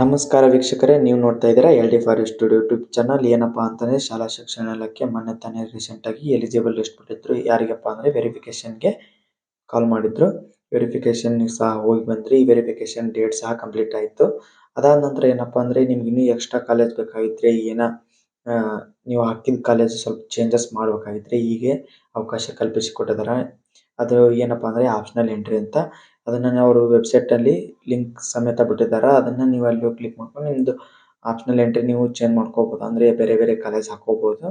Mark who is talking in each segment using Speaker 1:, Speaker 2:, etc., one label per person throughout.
Speaker 1: ನಮಸ್ಕಾರ ವೀಕ್ಷಕರೇ, ನೀವು ನೋಡ್ತಾ ಇದ್ದೀರಾ L D for studio YouTube channel. ಏನಪ್ಪ ಅಂತಂದರೆ, ಶಾಲಾ ಶಿಕ್ಷಣ ಇಲಾಖೆ ಮೊನ್ನೆ ತಾನೇ ರೀಸೆಂಟಾಗಿ ಎಲಿಜಿಬಲ್ ಲಿಸ್ಟ್ ಬಿಟ್ಟಿದ್ರು. ಯಾರಿಗಪ್ಪ ಅಂದರೆ ವೆರಿಫಿಕೇಷನ್ಗೆ ಕಾಲ್ ಮಾಡಿದ್ರು. ವೆರಿಫಿಕೇಷನ್ ಸಹ ಹೋಗಿ ಬಂದ್ರಿ. ಈ ವೆರಿಫಿಕೇಷನ್ ಡೇಟ್ ಸಹ ಕಂಪ್ಲೀಟ್ ಆಯಿತು. ಅದಾದ ನಂತರ ಏನಪ್ಪ ಅಂದರೆ, ನಿಮ್ಗೆ ಇನ್ನೂ ಎಕ್ಸ್ಟ್ರಾ ಕಾಲೇಜ್ ಬೇಕಾಗಿದ್ರೆ ಏನ ನೀವು ಹಾಕಿದ ಕಾಲೇಜ್ ಸ್ವಲ್ಪ ಚೇಂಜಸ್ ಮಾಡಬೇಕಾಗಿದ್ರೆ ಹೀಗೆ ಅವಕಾಶ ಕಲ್ಪಿಸಿಕೊಟ್ಟಿದ್ದಾರೆ ಅದು ಏನಪ್ಪಾ ಅಂದರೆ ಆಪ್ಷನಲ್ ಎಂಟ್ರಿ ಅಂತ. ಅದನ್ನು ಅವರು ವೆಬ್ಸೈಟಲ್ಲಿ ಲಿಂಕ್ ಸಮೇತ ಬಿಟ್ಟಿದ್ದಾರೆ ಅದನ್ನು ನೀವು ಅಲ್ಲಿ ಹೋಗಿ ಕ್ಲಿಕ್ ಮಾಡ್ಕೊಂಡು ನಿಮ್ಮದು ಆಪ್ಷನಲ್ ಎಂಟ್ರಿ ನೀವು ಚೇಂಜ್ ಮಾಡ್ಕೋಬೋದು. ಅಂದರೆ ಬೇರೆ ಬೇರೆ ಕಾಲೇಜ್ ಹಾಕ್ಕೋಬೋದು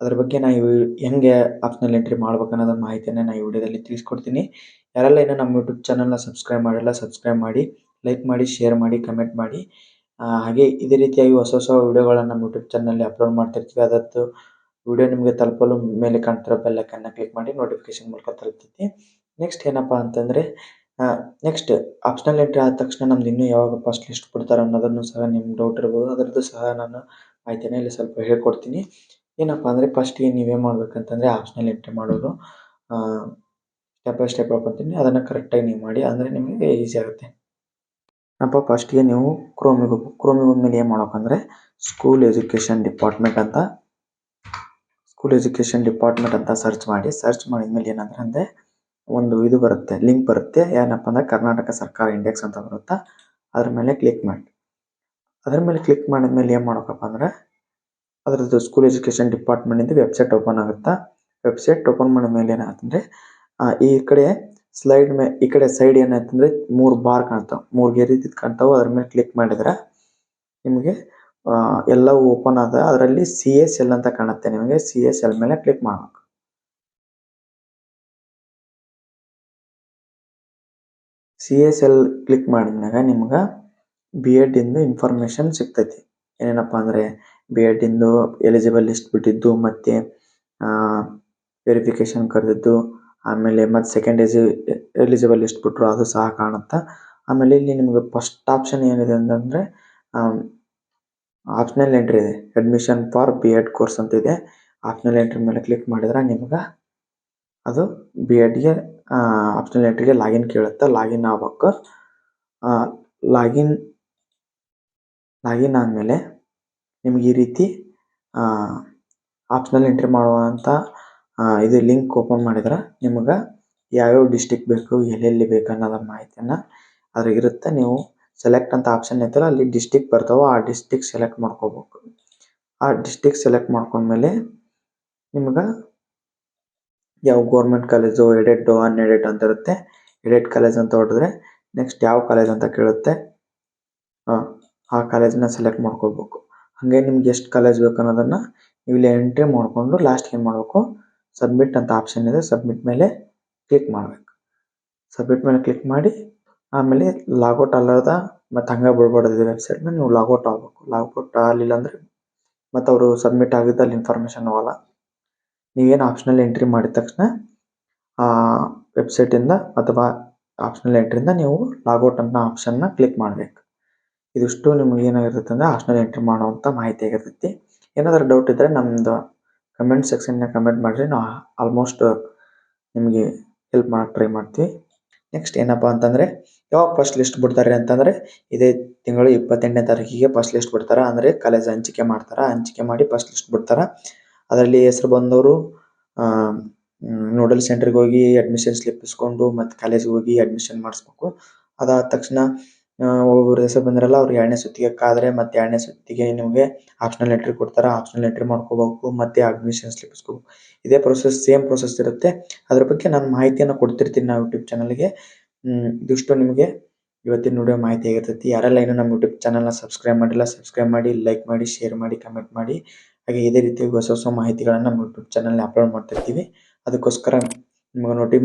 Speaker 1: ಅದ್ರ ಬಗ್ಗೆ ನಾ ಇವು ಹೆಂಗೆ ಆಪ್ಷನಲ್ ಎಂಟ್ರಿ ಮಾಡ್ಬೇಕು ಅನ್ನೋದ್ರ ಮಾಹಿತಿಯನ್ನು ನಾನು ಈ ವಿಡಿಯೋದಲ್ಲಿ ತಿಳಿಸ್ಕೊಡ್ತೀನಿ. ಯಾರೆಲ್ಲ ಇನ್ನೂ ನಮ್ಮ ಯೂಟ್ಯೂಬ್ ಚಾನಲ್ನ ಸಬ್ಸ್ಕ್ರೈಬ್ ಮಾಡಿಲ್ಲ ಸಬ್ಸ್ಕ್ರೈಬ್ ಮಾಡಿ ಲೈಕ್ ಮಾಡಿ ಶೇರ್ ಮಾಡಿ ಕಮೆಂಟ್ ಮಾಡಿ. ಹಾಗೆ ಇದೇ ರೀತಿಯಾಗಿ ಹೊಸ ಹೊಸ ವಿಡಿಯೋಗಳನ್ನು ನಮ್ಮ ಯೂಟ್ಯೂಬ್ ಚಾನಲ್ನಲ್ಲಿ ಅಪ್ಲೋಡ್ ಮಾಡ್ತಿರ್ತೀವಿ. ಅದತ್ತು ವಿಡಿಯೋ ನಿಮಗೆ ತಲುಪಲು ಮೇಲೆ ಕಾಣ್ತಿರೋ ಬೆಲ್ಲಕ್ಕನ್ನು ಕ್ಲಿಕ್ ಮಾಡಿ ನೋಟಿಫಿಕೇಶನ್ ಮೂಲಕ ತಲುಪ್ತೈತಿ. ನೆಕ್ಸ್ಟ್ ಏನಪ್ಪ ಅಂತಂದರೆ ನೆಕ್ಸ್ಟ್ ಆಪ್ಷನಲ್ ಎಂಟ್ರಿ ಆದ ತಕ್ಷಣ ನಮ್ದು ಇನ್ನೂ ಯಾವಾಗ ಫಸ್ಟ್ ಲಿಸ್ಟ್ ಬಿಡ್ತಾರೆ ಅನ್ನೋದನ್ನು ಸಹ ನಿಮ್ಗೆ ಡೌಟ್ ಇರ್ಬೋದು. ಅದರದ್ದು ಸಹ ನಾನು ಆಯ್ತೇನೆ ಇಲ್ಲಿ ಸ್ವಲ್ಪ ಹೇಳ್ಕೊಡ್ತೀನಿ. ಏನಪ್ಪ ಅಂದರೆ ಫಸ್ಟಿಗೆ ನೀವೇನು ಮಾಡ್ಬೇಕಂತಂದರೆ ಆಪ್ಷನಲ್ ಎಂಟ್ರಿ ಮಾಡೋದು. ಸ್ಟೆಪ್ ಬೈ ಸ್ಟೆಪ್ ಹೇಳ್ಕೊತೀನಿ ಅದನ್ನು ಕರೆಕ್ಟಾಗಿ ನೀವು ಮಾಡಿ, ಅಂದರೆ ನಿಮಗೆ ಈಸಿ ಆಗುತ್ತೆ. ಅಪ್ಪ ಫಸ್ಟಿಗೆ ನೀವು ಕ್ರೋಮಿಗೆ ಹೋಗ್ಬೇಕು ಕ್ರೋಮಿಗೆ ಹೋದ್ಮೇಲೆ ಏನು ಮಾಡ್ಬೇಕಂದ್ರೆ ಸ್ಕೂಲ್ ಎಜುಕೇಷನ್ ಡಿಪಾರ್ಟ್ಮೆಂಟ್ ಅಂತ ಸ್ಕೂಲ್ ಎಜುಕೇಶನ್ ಡಿಪಾರ್ಟ್ಮೆಂಟ್ ಅಂತ ಸರ್ಚ್ ಮಾಡಿ ಸರ್ಚ್ ಮಾಡಿದ್ಮೇಲೆ ಏನಂದ್ರೆ ಅಂದ್ರೆ ಒಂದು ಇದು ಬರುತ್ತೆ ಲಿಂಕ್ ಬರುತ್ತೆ. ಏನಪ್ಪ ಅಂದ್ರೆ ಕರ್ನಾಟಕ ಸರ್ಕಾರ ಇಂಡೆಕ್ಸ್ ಅಂತ ಬರುತ್ತೆ? ಅದ್ರ ಮೇಲೆ ಕ್ಲಿಕ್ ಮಾಡಿ. ಅದ್ರ ಮೇಲೆ ಕ್ಲಿಕ್ ಮಾಡಿದ್ಮೇಲೆ ಏನು ಮಾಡಬೇಕಪ್ಪ ಅಂದ್ರೆ ಅದರದ್ದು ಸ್ಕೂಲ್ ಎಜುಕೇಶನ್ ಡಿಪಾರ್ಟ್ಮೆಂಟ್ ಇಂದ ವೆಬ್ಸೈಟ್ ಓಪನ್ ಆಗುತ್ತಾ? ವೆಬ್ಸೈಟ್ ಓಪನ್ ಮಾಡಿದ ಮೇಲೆ ಏನಾಗುತ್ತಂದರೆ ಈ ಕಡೆ ಸ್ಲೈಡ್ ಮೇ, ಈ ಕಡೆ ಸೈಡ್ ಏನಾಯ್ತಂದ್ರೆ ಮೂರು ಬಾರ್ ಕಾಣ್ತಾವೆ, ಮೂರು ಗೆರೆ ಕಾಣ್ತಾವೆ. ಅದ್ರ ಮೇಲೆ ಕ್ಲಿಕ್ ಮಾಡಿದ್ರೆ ನಿಮಗೆ ಆ, ಎಲ್ಲವೂ ಓಪನ್ ಆದ ಅದರಲ್ಲಿ ಸಿ ಎಸ್ ಎಲ್ ಅಂತ ಕಾಣುತ್ತೆ ನಿಮಗೆ. ಸಿ ಎಸ್ ಎಲ್ ಮೇಲೆ ಕ್ಲಿಕ್ ಮಾಡಬೇಕು. ಸಿ ಎಸ್ ಎಲ್ ಕ್ಲಿಕ್ ಮಾಡಿದ್ಮ್ಯಾಗ ನಿಮ್ಗೆ ಬಿ ಇಂದು ಇನ್ಫಾರ್ಮೇಷನ್ ಸಿಗ್ತೈತಿ. ಏನೇನಪ್ಪ ಅಂದರೆ ಬಿ ಇಂದು ಎಲಿಜಿಬಲ್ ಲಿಸ್ಟ್ ಬಿಟ್ಟಿದ್ದು ಮತ್ತು ವೆರಿಫಿಕೇಶನ್ ಕರೆದಿದ್ದು ಆಮೇಲೆ ಮತ್ತು ಸೆಕೆಂಡ್ ಎಜಿ ಎಲಿಜಿಬಲ್ ಲಿಸ್ಟ್ ಬಿಟ್ಟರು ಅದು ಸಹ ಕಾಣುತ್ತೆ ಆಮೇಲೆ ಇಲ್ಲಿ ನಿಮಗೆ ಫಸ್ಟ್ ಆಪ್ಷನ್ ಏನಿದೆ ಅಂತಂದರೆ ಆಪ್ಷನಲ್ ಎಂಟ್ರಿ ಇದೆ. Admission for B Ed course ಅಂತ ಇದೆ. ಆಪ್ಷನಲ್ ಎಂಟ್ರಿ ಮೇಲೆ ಕ್ಲಿಕ್ ಮಾಡಿದ್ರೆ ನಿಮ್ಗೆ ಅದು ಬಿ ಎಡ್ಗೆ ಆಪ್ಷನಲ್ ಎಂಟ್ರಿಗೆ ಲಾಗಿನ್ ಕೇಳುತ್ತೆ. ಲಾಗಿನ್ ಆಗ್ಬೇಕು. ಲಾಗಿನ್ ಲಾಗಿನ್ ಆದಮೇಲೆ ನಿಮ್ಗೆ ಈ ರೀತಿ ಆಪ್ಷನಲ್ ಎಂಟ್ರಿ ಮಾಡುವಂಥ ಇದು ಲಿಂಕ್ ಓಪನ್ ಮಾಡಿದ್ರೆ ನಿಮ್ಗೆ ಯಾವ್ಯಾವ ಡಿಸ್ಟಿಕ್ ಬೇಕು, ಎಲ್ಲೆಲ್ಲಿ ಬೇಕು ಅನ್ನೋದ್ರ ಮಾಹಿತಿಯನ್ನು ಅದ್ರಾಗಿರುತ್ತೆ ನೀವು ಸೆಲೆಕ್ಟ್ ಅಂತ ಆಪ್ಷನ್ ಐತಲ್ಲ ಅಲ್ಲಿ ಡಿಸ್ಟಿಕ್ ಬರ್ತಾವ ಆ ಡಿಸ್ಟಿಕ್ ಸೆಲೆಕ್ಟ್ ಮಾಡ್ಕೋಬೇಕು. ಆ ಡಿಸ್ಟಿಕ್ ಸೆಲೆಕ್ಟ್ ಮಾಡ್ಕೊಂಡ್ಮೇಲೆ ನಿಮ್ಗೆ ಯಾವ ಗೌರ್ಮೆಂಟ್ ಕಾಲೇಜು ಎಡೆಡ್ ಅನ್ಎಡೆಡ್ ಅಂತ ಇರುತ್ತೆ. ಎಡೆಡ್ ಕಾಲೇಜ್ ಅಂತ ಹೊಡೆದ್ರೆ ನೆಕ್ಸ್ಟ್ ಯಾವ ಕಾಲೇಜ್ ಅಂತ ಕೇಳುತ್ತೆ ಆ, ಆ ಕಾಲೇಜನ್ನ ಸೆಲೆಕ್ಟ್ ಮಾಡ್ಕೋಬೇಕು. ಹಾಗೆ ನಿಮ್ಗೆ ಎಷ್ಟು ಕಾಲೇಜ್ ಬೇಕು ಅನ್ನೋದನ್ನು ಇಲ್ಲಿ ಎಂಟ್ರಿ ಮಾಡಿಕೊಂಡು ಲಾಸ್ಟ್ ಏನು ಮಾಡಬೇಕು ಸಬ್ಮಿಟ್ ಅಂತ ಆಪ್ಷನ್ ಇದೆ ಸಬ್ಮಿಟ್ ಮೇಲೆ ಕ್ಲಿಕ್ ಮಾಡಬೇಕು. ಸಬ್ಮಿಟ್ ಮೇಲೆ ಕ್ಲಿಕ್ ಮಾಡಿ ಆಮೇಲೆ ಲಾಗೌಟ್ ಅಲ್ಲದ ಮತ್ತು ಹಂಗೆ ಬಿಡ್ಬಾರ್ದು ವೆಬ್ಸೈಟ್ನ ನೀವು ಲಾಗೌಟ್ ಆಗ್ಬೇಕು. ಲಾಗೌಟ್ ಆಗಲಿಲ್ಲ ಅಂದರೆ ಮತ್ತು ಅವರು ಸಬ್ಮಿಟ್ ಆಗಿದ್ದ ಅಲ್ಲಿ ಇನ್ಫಾರ್ಮೇಷನ್ ಹೋಗಲ್ಲ. ನೀವೇನು ಆಪ್ಷನಲ್ ಎಂಟ್ರಿ ಮಾಡಿದ ತಕ್ಷಣ ಆ ವೆಬ್ಸೈಟಿಂದ ಅಥವಾ ಆಪ್ಷನಲ್ ಎಂಟ್ರಿಯಿಂದ ನೀವು ಲಾಗೌಟ್ ಅನ್ನೋ ನ ಕ್ಲಿಕ್ ಮಾಡಬೇಕು. ಇದಿಷ್ಟು ನಿಮ್ಗೆ ಏನಾಗಿರುತ್ತೆ ಅಂದ್ರೆ ಆಪ್ಷನಲ್ ಎಂಟ್ರಿ ಮಾಡುವಂತ ಮಾಹಿತಿ ಆಗಿರ್ತೈತಿ. ಏನಾದರೂ ಡೌಟ್ ಇದ್ದರೆ ನಮ್ಮದು ಕಮೆಂಟ್ ಸೆಕ್ಷನ್ನ ಕಮೆಂಟ್ ಮಾಡಿರಿ. ನಾವು ಆಲ್ಮೋಸ್ಟ್ ನಿಮಗೆ ಹೆಲ್ಪ್ ಮಾಡೋಕ್ಕೆ ಟ್ರೈ ಮಾಡ್ತೀವಿ. ನೆಕ್ಸ್ಟ್ ಏನಪ್ಪ ಅಂತಂದ್ರೆ, ಯಾವಾಗ ಫಸ್ಟ್ ಲಿಸ್ಟ್ ಬಿಡ್ತಾರೆ ಅಂತಂದ್ರೆ, ಇದೇ ತಿಂಗಳು ಇಪ್ಪತ್ತೆಂಟನೇ ತಾರೀಕಿಗೆ ಫಸ್ಟ್ ಲಿಸ್ಟ್ ಬಿಡ್ತಾರೆ. ಅಂದ್ರೆ ಕಾಲೇಜ್ ಹಂಚಿಕೆ ಮಾಡ್ತಾರೆ. ಹಂಚಿಕೆ ಮಾಡಿ ಫಸ್ಟ್ ಲಿಸ್ಟ್ ಬಿಡ್ತಾರೆ. ಅದರಲ್ಲಿ ಹೆಸರು ಬಂದವರು ನೋಡಲ್ ಸೆಂಟ್ರಿಗೆ ಹೋಗಿ ಅಡ್ಮಿಷನ್ ಸ್ಲಿಪ್ ಇಸ್ಕೊಂಡು ಮತ್ತೆ ಕಾಲೇಜಿಗೆ ಹೋಗಿ ಅಡ್ಮಿಷನ್ ಮಾಡಿಸ್ಬೇಕು. ಅದಾದ ತಕ್ಷಣ ಒಬ್ಬೊಬ್ರ ಹೆಸರು ಬಂದಿರಲ್ಲ ಅವ್ರಿಗೆ ಎರಡನೇ ಸುತ್ತಿಗೆ ಕಾದರೆ ಮತ್ತೆ ಎರಡನೇ ಸುತ್ತಿಗೆ ನಿಮಗೆ ಆಪ್ಷನಲ್ ಎಂಟ್ರಿ ಕೊಡ್ತಾರೆ. ಆಪ್ಷನಲ್ ಎಂಟ್ರಿ ಮಾಡ್ಕೋಬೇಕು, ಮತ್ತೆ ಅಡ್ಮಿಷನ್ ಸ್ಲಿಪ್ ಇಸ್ಕೋಬೇಕು ಇದೇ ಪ್ರೊಸೆಸ್ ಸೇಮ್ ಪ್ರೊಸೆಸ್ ಇರುತ್ತೆ. ಅದ್ರ ಬಗ್ಗೆ ನಾನು ಮಾಹಿತಿಯನ್ನು ಕೊಡ್ತಿರ್ತೀನಿ ನಾವು ಯೂಟ್ಯೂಬ್ ಚಾನಲ್ಗೆ ಇದಿಷ್ಟು ನಿಮಗೆ. ಇವತ್ತಿನ ವಿಡಿಯೋ ಮಾಹಿತಿ ಆಗಿರ್ತೈತಿ ಯಾರೆಲ್ಲ ಇನ್ನೂ ನಮ್ಮ ಯೂಟ್ಯೂಬ್ ಚಾನಲ್ನ ಸಬ್ಸ್ಕ್ರೈಬ್ ಮಾಡಿಲ್ಲ ಸಬ್ಸ್ಕ್ರೈಬ್ ಮಾಡಿ ಲೈಕ್ ಮಾಡಿ ಶೇರ್ ಮಾಡಿ ಕಮೆಂಟ್ ಮಾಡಿ. ಹಾಗೆ ಇದೇ ರೀತಿ ಹೊಸ ಹೊಸ ಮಾಹಿತಿಗಳನ್ನು ನಮ್ಮ ಯೂಟ್ಯೂಬ್ ಚಾನಲ್ನ ಅಪ್ಲೋಡ್ ಮಾಡ್ತಿರ್ತೀವಿ. ಅದಕ್ಕೋಸ್ಕರ ನಿಮಗೆ ನೋಟಿ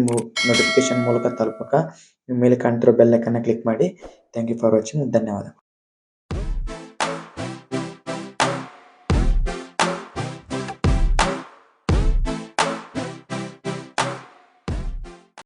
Speaker 1: ನೋಟಿಫಿಕೇಶನ್ ಮೂಲಕ ತಲುಪಕ, ನಿಮ್ಮ ಮೇಲೆ ಕಾಣ್ತಿರೋ ಬೆಲ್ ಐಕಾನ್ ಕ್ಲಿಕ್ ಮಾಡಿ. ಥ್ಯಾಂಕ್ ಯು ಫಾರ್ ವಾಚಿಂಗ್ ಧನ್ಯವಾದ